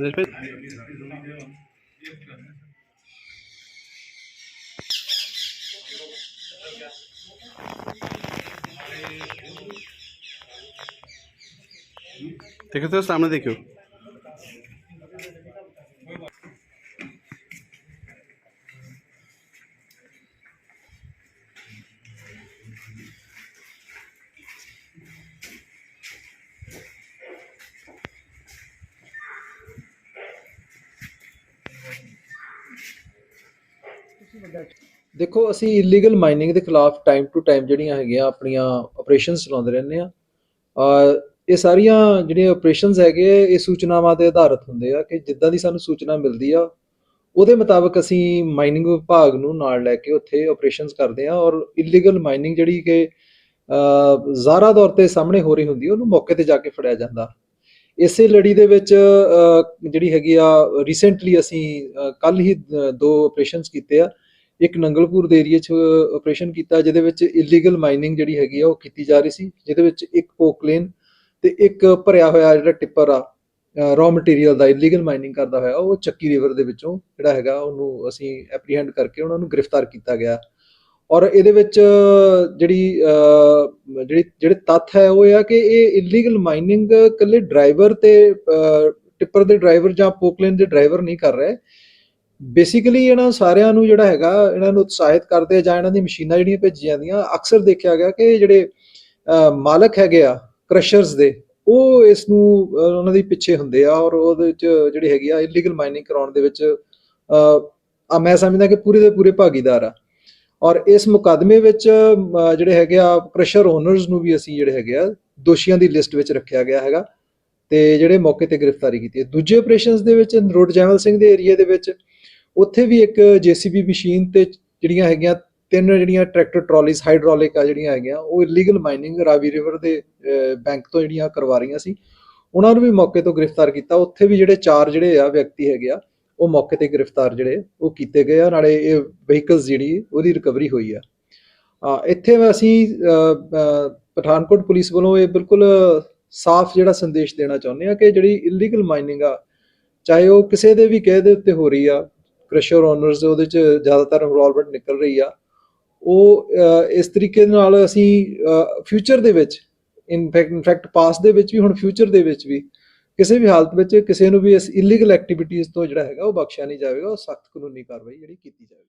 ਦੇਖ ਫਿਰ देखो तो सामने देखो ਦੇਖੋ ਅਸੀਂ ਇਲੀਗਲ ਮਾਈਨਿੰਗ ਦੇ ਖਿਲਾਫ ਟਾਈਮ ਟੂ ਟਾਈਮ ਜਿਹੜੀਆਂ ਹੈਗੀਆਂ ਆਪਣੀਆਂ ਆਪਰੇਸ਼ਨਸ ਚਲਾਉਂਦੇ ਰਹਿੰਦੇ ਆ ਇਹ ਸਾਰੀਆਂ ਜਿਹੜੀਆਂ ਆਪਰੇਸ਼ਨਸ ਹੈਗੇ ਆ, ਇਹ ਸੂਚਨਾਵਾਂ ਤੇ ਆਧਾਰਿਤ ਹੁੰਦੇ ਆ ਕਿ ਜਿੱਦਾਂ ਦੀ ਸਾਨੂੰ ਸੂਚਨਾ ਮਿਲਦੀ ਆ ਉਹਦੇ ਮੁਤਾਬਕ ਅਸੀਂ ਮਾਈਨਿੰਗ ਵਿਭਾਗ ਨੂੰ ਨਾਲ ਲੈ ਕੇ ਉੱਥੇ ਆਪਰੇਸ਼ਨਸ ਕਰਦੇ ਆ ਔਰ ਇਲੀਗਲ ਮਾਈਨਿੰਗ ਜਿਹੜੀ ਕਿ ਅ ਜ਼ਾਰਾ ਤੌਰ ਤੇ ਸਾਹਮਣੇ ਹੋ ਰਹੀ ਹੁੰਦੀ ਉਹਨੂੰ ਮੌਕੇ ਤੇ ਜਾ ਕੇ ਫੜਿਆ ਜਾਂਦਾ। ਇਸੇ ਲੜੀ ਦੇ ਵਿੱਚ ਜਿਹੜੀ ਹੈਗੀ ਆ ਰੀਸੈਂਟਲੀ ਅਸੀਂ ਕੱਲ ਹੀ ਦੋ ਆਪਰੇਸ਼ਨਸ ਕੀਤੇ ਆ। ਇੱਕ ਨੰਗਲਪੁਰ ਦੇ ਏਰੀਆ 'ਚ ਆਪਰੇਸ਼ਨ ਕੀਤਾ, ਜਿਹਦੇ ਵਿੱਚ ਇਲੀਗਲ ਮਾਈਨਿੰਗ ਜਿਹੜੀ ਹੈਗੀ ਆ, ਉਹ ਕੀਤੀ ਜਾ ਰਹੀ ਸੀ, ਜਿਹਦੇ ਵਿੱਚ ਇੱਕ ਪੋਕਲੇਨ ਤੇ ਇੱਕ ਭਰਿਆ ਹੋਇਆ ਜਿਹੜਾ ਟਿੱਪਰ ਆ ਰॉ ਮਟੀਰੀਅਲ ਦਾ ਇਲੀਗਲ ਮਾਈਨਿੰਗ ਕਰਦਾ ਹੋਇਆ, ਉਹ ਚੱਕੀ ਰਿਵਰ ਦੇ ਵਿੱਚੋਂ ਜਿਹੜਾ ਹੈਗਾ, ਉਹਨੂੰ ਅਸੀਂ ਐਪਰੀਹੈਂਡ ਕਰਕੇ ਉਹਨਾਂ ਨੂੰ ਗ੍ਰਿਫਤਾਰ ਕੀਤਾ ਗਿਆ। ਔਰ ਇਹਦੇ ਵਿੱਚ ਜਿਹੜੀ ਜਿਹੜੀ, ਜਿਹੜੇ ਤੱਥ ਹੈ, ਉਹ ਇਹ ਆ ਕਿ ਇਹ ਇਲੀਗਲ ਮਾਈਨਿੰਗ ਇਕੱਲੇ ਡਰਾਈਵਰ ਤੇ ਟਿੱਪਰ ਦੇ ਡਰਾਈਵਰ ਜਾਂ ਪੋਕਲੇਨ ਦੇ ਡਰਾਈਵਰ ਨਹੀਂ ਕਰ ਰਹੇ। ਬੇਸਿਕਲੀ ਇਹਨਾਂ ਸਾਰਿਆਂ ਨੂੰ ਜਿਹੜਾ ਹੈਗਾ, ਇਹਨਾਂ ਨੂੰ ਉਤਸ਼ਾਹਿਤ ਕਰਦੇ ਆ ਜਾਂ ਇਹਨਾਂ ਦੀ ਮਸ਼ੀਨਾਂ ਜਿਹੜੀਆਂ ਭੇਜੀਆਂ ਜਾਂਦੀਆਂ, ਅਕਸਰ ਦੇਖਿਆ ਗਿਆ ਕਿ ਜਿਹੜੇ ਮਾਲਕ ਹੈਗੇ ਆ ਕ੍ਰਸ਼ਰਸ ਦੇ, ਉਹ ਇਸ ਨੂੰ ਉਹਨਾਂ ਦੇ ਪਿੱਛੇ ਹੁੰਦੇ ਆ ਔਰ ਉਹਦੇ ਵਿੱਚ ਜਿਹੜੀ ਹੈਗੀ ਆ ਇਲੀਗਲ ਮਾਈਨਿੰਗ ਕਰਾਉਣ ਦੇ ਵਿੱਚ ਆ ਮੈਂ ਸਮਝਦਾ ਕਿ ਪੂਰੇ ਦੇ ਪੂਰੇ ਭਾਗੀਦਾਰ ਆ। ਔਰ ਇਸ ਮੁਕੱਦਮੇ ਵਿੱਚ ਜਿਹੜੇ ਹੈਗੇ ਆ ਕ੍ਰਸ਼ਰ ਓਨਰਸ ਨੂੰ ਵੀ ਅਸੀਂ ਜਿਹੜੇ ਹੈਗੇ ਆ, ਦੋਸ਼ੀਆਂ ਦੀ ਲਿਸਟ ਵਿੱਚ ਰੱਖਿਆ ਗਿਆ ਹੈਗਾ ਤੇ ਜਿਹੜੇ ਮੌਕੇ ਤੇ ਗ੍ਰਿਫਤਾਰੀ ਕੀਤੀ ਹੈ। ਦੂਜੇ ਆਪਰੇਸ਼ਨਸ ਦੇ ਵਿੱਚ ਰੋਡ ਜੈਮਲ ਸਿੰਘ ਦੇ ਏਰੀਆ ਦੇ ਵਿੱਚ ਉੱਥੇ ਵੀ ਇੱਕ ਜੀਸੀਬੀ ਮਸ਼ੀਨ ਤੇ ਜਿਹੜੀਆਂ ਹੈਗੀਆਂ, ਤਿੰਨ ਜਿਹੜੀਆਂ ਟਰੈਕਟਰ ਟਰਾਲੀਜ਼, ਹਾਈਡ੍ਰੋਲਿਕ ਆ ਜਿਹੜੀਆਂ ਹੈਗੀਆਂ, ਉਹ ਇਲੀਗਲ ਮਾਈਨਿੰਗ ਰਾਵੀ ਰਿਵਰ ਦੇ ਬੈਂਕ ਤੋਂ ਜਿਹੜੀਆਂ ਕਰਵਾ ਰਹੀਆਂ ਸੀ। ਉਹਨਾਂ ਨੂੰ ਵੀ ਮੌਕੇ ਤੋਂ ਗ੍ਰਿਫਤਾਰ ਕੀਤਾ। ਉੱਥੇ ਵੀ ਜਿਹੜੇ ਚਾਰ ਜਿਹੜੇ ਆ ਵਿਅਕਤੀ ਹੈਗੇ ਆ, ਉਹ ਮੌਕੇ ਤੇ ਗ੍ਰਿਫਤਾਰ ਜਿਹੜੇ, ਉਹ ਕੀਤੇ ਗਏ ਆ। ਨਾਲੇ ਇਹ ਵਹੀਕਲਸ ਜਿਹੜੀ, ਉਹਦੀ ਰਿਕਵਰੀ ਹੋਈ ਆ। ਇੱਥੇ ਅਸੀਂ ਪਠਾਨਕੋਟ ਪੁਲਿਸ ਵੱਲੋਂ ਇਹ ਬਿਲਕੁਲ ਸਾਫ਼ ਜਿਹੜਾ ਸੰਦੇਸ਼ ਦੇਣਾ ਚਾਹੁੰਦੇ ਆ ਕਿ ਜਿਹੜੀ ਇਲੀਗਲ ਮਾਈਨਿੰਗ ਆ, ਚਾਹੇ ਉਹ ਕਿਸੇ ਦੇ ਵੀ ਕਹਿ ਦੇ ਉੱਤੇ ਹੋ ਰਹੀ ਆ ਪ੍ਰੈਸ਼ਰ ਓਨਰਸ ਉਹਦੇ ਚ ਜ਼ਿਆਦਾਤਰ ਇਨਵੋਲਵਮੈਂਟ ਨਿਕਲ ਰਹੀ ਆ। ਉਹ ਇਸ ਤਰੀਕੇ ਨਾਲ ਅਸੀਂ ਫਿਊਚਰ ਦੇ ਵਿੱਚ ਇਨਫੈਕਟ ਇਨਫੈਕਟ ਪਾਸ ਦੇ ਵਿੱਚ ਵੀ, ਹੁਣ ਫਿਊਚਰ ਦੇ ਵਿੱਚ ਵੀ ਕਿਸੇ ਵੀ ਹਾਲਤ ਵਿੱਚ ਕਿਸੇ ਨੂੰ ਵੀ ਇਸ ਇਲੀਗਲ ਐਕਟੀਵਿਟੀਜ਼ ਤੋਂ ਜਿਹੜਾ ਹੈਗਾ ਉਹ ਬਖਸ਼ਿਆ ਨਹੀਂ ਜਾਵੇਗਾ, ਉਹ ਸਖਤ ਕਾਨੂੰਨੀ ਕਾਰਵਾਈ ਜਿਹੜੀ ਕੀਤੀ ਜਾਵੇਗੀ।